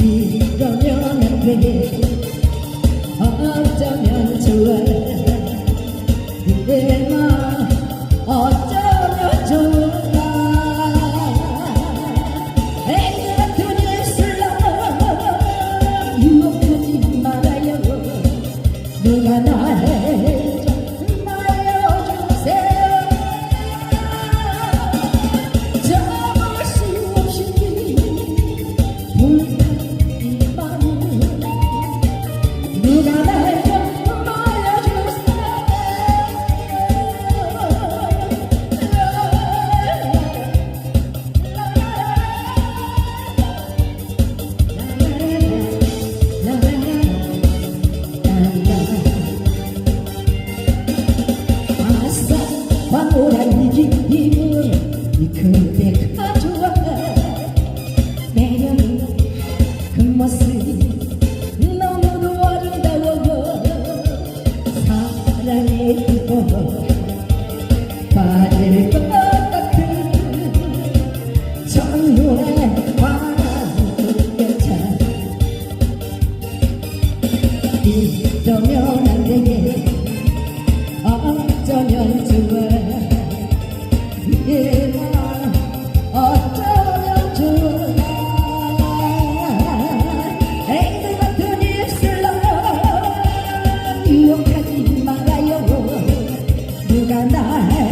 You've done your One more I need you, you could be. Udah.